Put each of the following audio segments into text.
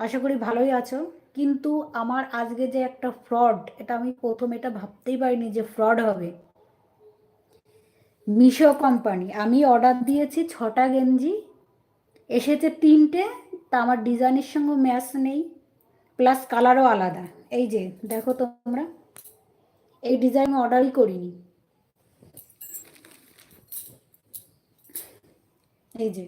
আশা করি ভালোই আছো। কিন্তু আমার আজকে যে একটা ফ্রড এটা আমি প্রথম এটা ভাবতেই পারিনি যে ফ্রড হবে। মিশো কোম্পানি আমি অর্ডার দিয়েছি ছটা গেঞ্জি, এসেছে তিনটে, তা আমার ডিজাইনের সঙ্গে ম্যাচ নেই প্লাস কালারও আলাদা। এই যে, দেখো তোমরা, এই ডিজাইন অর্ডারই করিনি। এই যে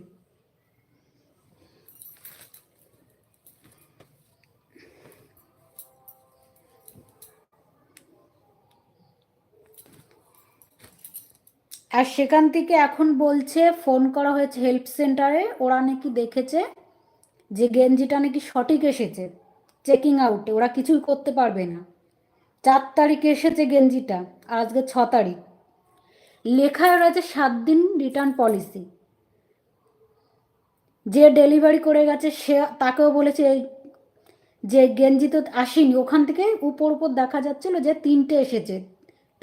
আর সেখান থেকে এখন বলছে, ফোন করা হয়েছে হেল্প সেন্টারে, ওরা নাকি দেখেছে যে গেঞ্জিটা নাকি সঠিক এসেছে, চেকিং আউটে, ওরা কিছুই করতে পারবে না। চার তারিখে এসেছে গেঞ্জিটা, আর আজকে ছ তারিখ। লেখায় রয়েছে সাত দিন রিটার্ন পলিসি। যে ডেলিভারি করে গেছে, সে তাকেও বলেছে এই যে গেঞ্জি তো আসেনি, ওখান থেকে উপর উপর দেখা যাচ্ছিল যে তিনটে এসেছে।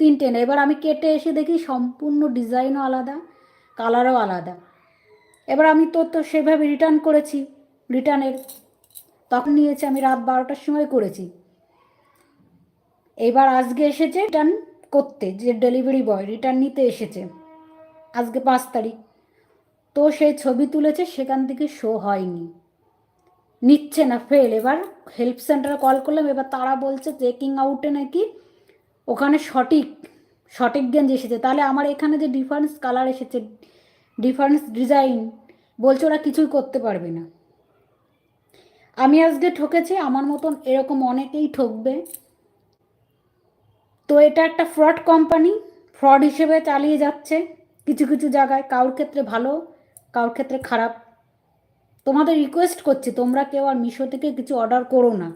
তিনটে না। এবার আমি কেটে এসে দেখি সম্পূর্ণ ডিজাইনও আলাদা, কালারও আলাদা। এবার আমি তো তো সেভাবে রিটার্ন করেছি রিটার্নের তখন নিয়েছে আমি রাত বারোটার সময় করেছি। এবার আজকে এসেছে রিটার্ন করতে, যে ডেলিভারি বয় রিটার্ন নিতে এসেছে, আজকে পাঁচ তারিখ। তো সেই ছবি তুলেছে, সেখান থেকে শো হয়নি। নিচ্ছে না ফেল এবার হেল্প সেন্টারে কল করলাম, এবার তারা বলছে চেকিং আউটে নাকি ওখানে সঠিক সঠিক গেঞ্জি এসেছে। তাহলে আমার এখানে যে ডিফারেন্স কালার এসেছে ডিফারেন্স ডিজাইন বলছে ওরা কিছুই করতে পারবে না। আমি আজকে ঠকেছি, আমার মতন এরকম অনেকেই ঠকবে। তো এটা একটা ফ্রড কোম্পানি ফ্রড হিসেবে চালিয়ে যাচ্ছে কিছু কিছু জায়গায়। কারোর ক্ষেত্রে ভালো, কারোর ক্ষেত্রে খারাপ। তোমাদের রিকোয়েস্ট করছি, তোমরা কেউ আর মিশো থেকে কিছু অর্ডার করো না।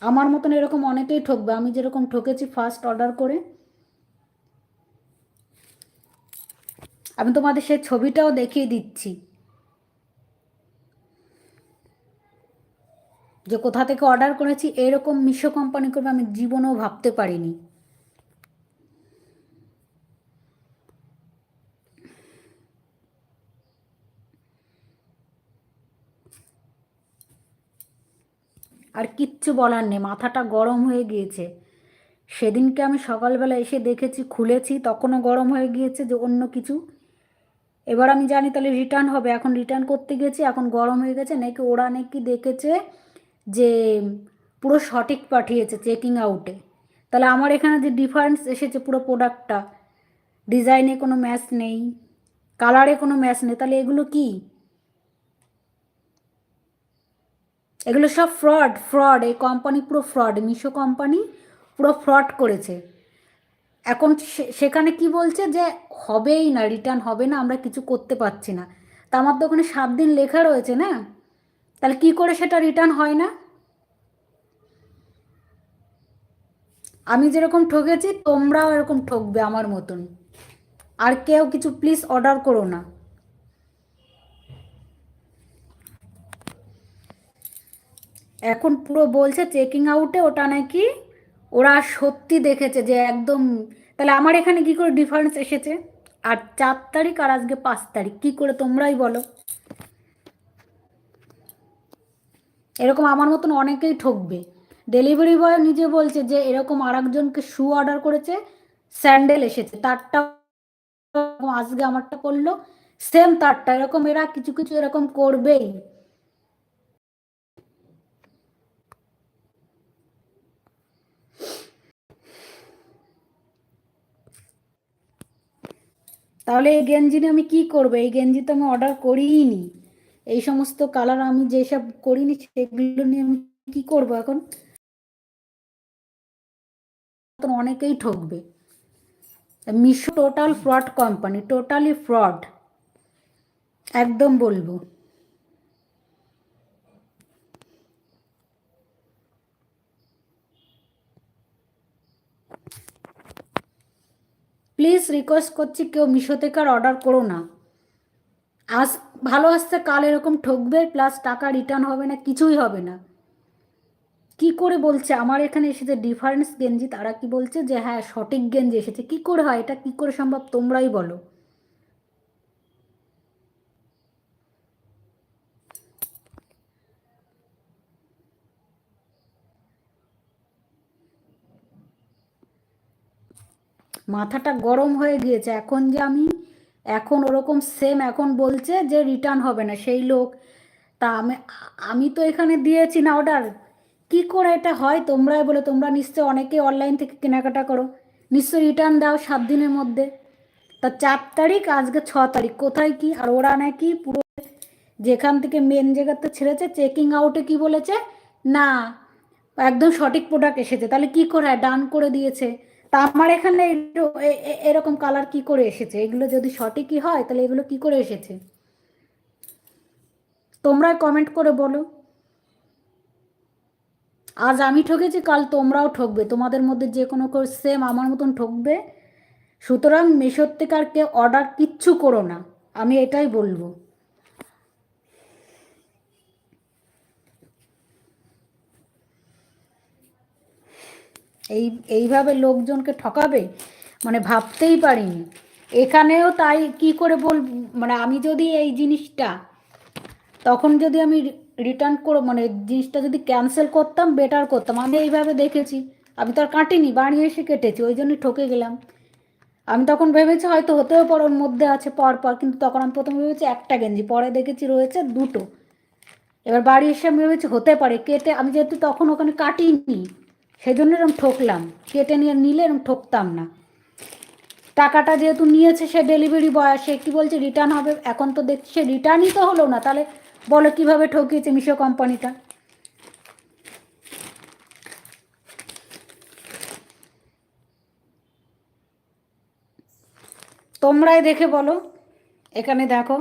আমার মতন এরকম অনেকেই ঠকবে। আমি যেরকম ঠকেছি ফার্স্ট অর্ডার করে। আমি তোমাদের সেই ছবিটাও দেখিয়ে দিচ্ছি। যে কোথা থেকে অর্ডার করেছি, এরকম মিশো কোম্পানি করবে, আমি জীবনেও ভাবতে পারিনি। আর কিচ্ছু বলার নেই, মাথাটা গরম হয়ে গিয়েছে। সেদিনকে আমি সকালবেলা এসে দেখেছি, খুলেছি, তখনও গরম হয়ে গিয়েছে যে অন্য কিছু। এবার আমি জানি তাহলে রিটার্ন হবে। এখন রিটার্ন করতে গেছি, এখন গরম হয়ে গেছে। নাকি ওরা নাকি দেখেছে যে পুরো সঠিক পাঠিয়েছে চেকিং আউটে তাহলে আমার এখানে যে ডিফারেন্স এসেছে পুরো প্রোডাক্টটা ডিজাইনে কোনো ম্যাচ নেই কালারে কোনো ম্যাচ নেই, তাহলে এগুলো কি? এগুলো সব ফ্রড ফ্রড এই কোম্পানি পুরো ফ্রড মিশো কোম্পানি পুরো ফ্রড করেছে। এখন সেখানে কি বলছে যে হবেই না রিটার্ন হবে না, আমরা কিছু করতে পারছি না। তা আমার ওখানে সাত দিন লেখা রয়েছে না? তাহলে কি করে সেটা রিটার্ন হয় না? আমি যেরকম ঠকেছি, তোমরাও এরকম ঠকবে আমার মতন। আর কেউ কিছু প্লিজ অর্ডার করো না। এখন পুরো বলছে চেকিং আউটে ওটা নাকি ওরা সত্যি দেখেছে যে একদম, তাহলে আমার এখানে কি করে ডিফারেন্স এসেছে? আর চার তারিখ আর আজকে পাঁচ তারিখ, কি করে তোমরাই বলো? এরকম আমার মতন অনেকেই ঠকবে। ডেলিভারি বয় নিজে বলছে যে এরকম আর একজনকে শু অর্ডার করেছে স্যান্ডেল এসেছে, তারটা আজকে আমারটা করল সেম তারটা, এরকম এরা কিছু কিছু এরকম করবেই। তাহলে এই গেঞ্জি নিয়ে আমি কি করব? এই গেঞ্জি তো আমি অর্ডার করিনি এই সমস্ত কালার আমি যেসব করিনি সেগুলো নিয়ে আমি কি করব এখন? অনেকেই ঠকবে। Meesho total fraud company totally fraud একদম বলব। প্লিজ রিকোয়েস্ট করছি কেউ মিশো থেকে আর অর্ডার করো না। আজ ভালো আসতে কাল এরকম ঠকবে, প্লাস টাকা রিটার্ন হবে না, কিছুই হবে না। কি করে বলছে? আমার এখানে এসেছে ডিফারেন্স গেঞ্জি, তারা কি বলছে যে হ্যাঁ সঠিক গেঞ্জি এসেছে। কি করে হয়? এটা কি করে সম্ভব? তোমরাই বলো। মাথাটা গরম হয়ে গিয়েছে। এখন যে আমি, এখন ওরকম সেম এখন বলছে যে রিটার্ন হবে না, সেই লোক। তা আমি আমি তো এখানে দিয়েছি না অর্ডার কি করে এটা হয়? তোমরাই বলে, তোমরা নিশ্চয় অনেকে অনলাইন থেকে কেনাকাটা করো। নিশ্চয় রিটার্ন দাও সাত দিনের মধ্যে। তা চার তারিখ, আজকে ছ তারিখ। কোথায় কি? আর ওরা নাকি পুরো যেখান থেকে মেন জায়গাতে ছেড়েছে চেকিং আউটে কি বলেছে? না, একদম সঠিক প্রোডাক্ট এসেছে। তাহলে কি করে ডান করে দিয়েছে। তা আমার এখানে এরকম কালার কি করে এসেছে? এগুলো যদি সঠিকই হয়, তাহলে এগুলো কি করে এসেছে? তোমরাই কমেন্ট করে বলো। আজ আমি ঠকেছি, কাল তোমরাও ঠকবে। তোমাদের মধ্যে যে কোনো সেম আমার মতন ঠকবে। সুতরাং মেশোর থেকে আর কেউ অর্ডার কিচ্ছু করো না। আমি এটাই বলব। এই, এইভাবে লোকজনকে ঠকাবে? মানে ভাবতেই পারিনি। এখানেও তাই কি করে বল মানে আমি যদি এই জিনিসটা, তখন যদি আমি রিটার্ন করে মানে জিনিসটা যদি ক্যান্সেল করতাম, বেটার করতাম। আমি এইভাবে দেখেছি। আমি তো আর কাটিনি, বাড়ি এসে কেটেছি, ওই জন্যই ঠকে গেলাম। আমি তখন ভেবেছি হয়তো হতেও পর ওর মধ্যে আছে পর পর, কিন্তু তখন আমি প্রথমে ভেবেছি একটা গেঞ্জি, পরে দেখেছি রয়েছে দুটো। এবার বাড়ি এসে আমি ভেবেছি হতে পারে, কেটে, আমি যেহেতু তখন ওখানে কাটিনি সেই জন্য এরকম ঠকলাম। কেটে নিয়ে নিলে এরকম ঠকতাম না। টাকাটা যেহেতু নিয়েছে সে ডেলিভারি বয় সে কী বলছে রিটার্ন হবে, এখন তো দেখছি সে রিটার্নই তো হলো না, তাহলে বলো কীভাবে ঠকিয়েছে মিশো কোম্পানিটা? তোমরাই দেখে বলো, এখানে দেখো,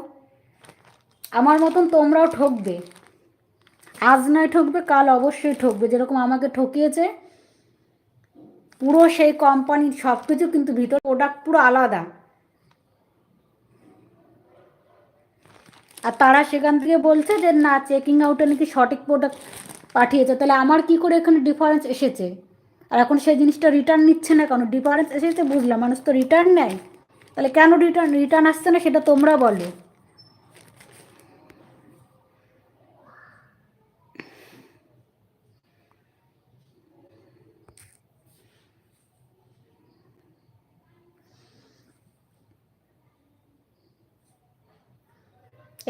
আমার মতন তোমরাও ঠকবে। আজ নয় ঠকবে, কাল অবশ্যই ঠকবে, যেরকম আমাকে ঠকিয়েছে পুরো সেই কোম্পানির সব কিছু কিন্তু ভিতর প্রোডাক্ট পুরো আলাদা। আর তারা সেখান থেকে বলছে যে, না চেকিং আউটে নাকি সঠিক প্রোডাক্ট পাঠিয়েছে। তাহলে আমার কি করে এখানে ডিফারেন্স এসেছে? আর এখন সেই জিনিসটা রিটার্ন নিচ্ছে না কেন? ডিফারেন্স এসেছে, বুঝলাম। মানুষ তো রিটার্ন নেয়। তাহলে কেন রিটার্ন রিটার্ন আসছে না সেটা তোমরা বলো।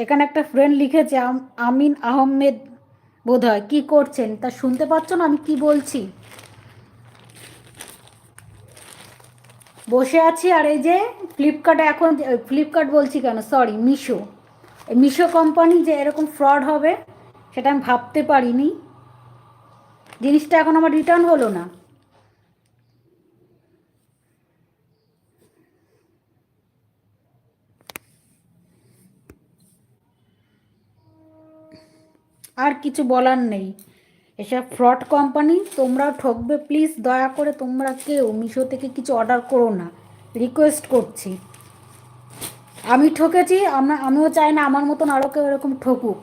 এখানে একটা ফ্রেন্ড লিখেছে আমিন আহমেদ বোধ হয় কী করছেন? তা শুনতে পাচ্ছ না, আমি কি বলছি? বসে আছি আর এই যে ফ্লিপকার্টে এখন ফ্লিপকার্ট বলছি কেন? সরি মিশো মিশো কোম্পানি যে এরকম ফ্রড হবে, সেটা আমি ভাবতে পারিনি। জিনিসটা এখন আমার রিটার্ন হলো না। আর কিছু বলার নেই। এসব ফ্রড কোম্পানি তোমরাও ঠকবে, প্লিজ দয়া করে তোমরা কেউ মিশো থেকে কিছু অর্ডার করো না। রিকোয়েস্ট করছি। আমি ঠকেছি, আমরা, আমিও চাই না আমার মতন আরও কেউ এরকম ঠকুক।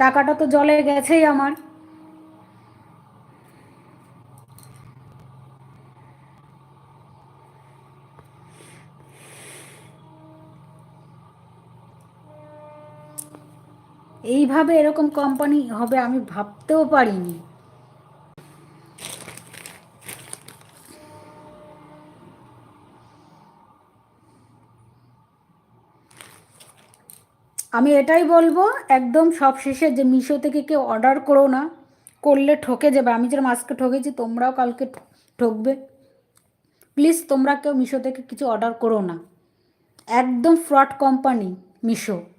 টাকাটা তো জলে গেছেই আমার। এইভাবে এরকম কোম্পানি হবে আমি ভাবতেও পারিনি। আমি এটাই বলব, একদম সব শেষে যে মিশো থেকে কেউ অর্ডার করো না, করলে ঠকে যাবে। আমি যেরকম আজকে ঠকেছি, তোমরাও কালকে ঠকবে। প্লিজ তোমরা কেউ মিশো থেকে কিছু অর্ডার করো না। একদম ফ্রড কোম্পানি মিশো।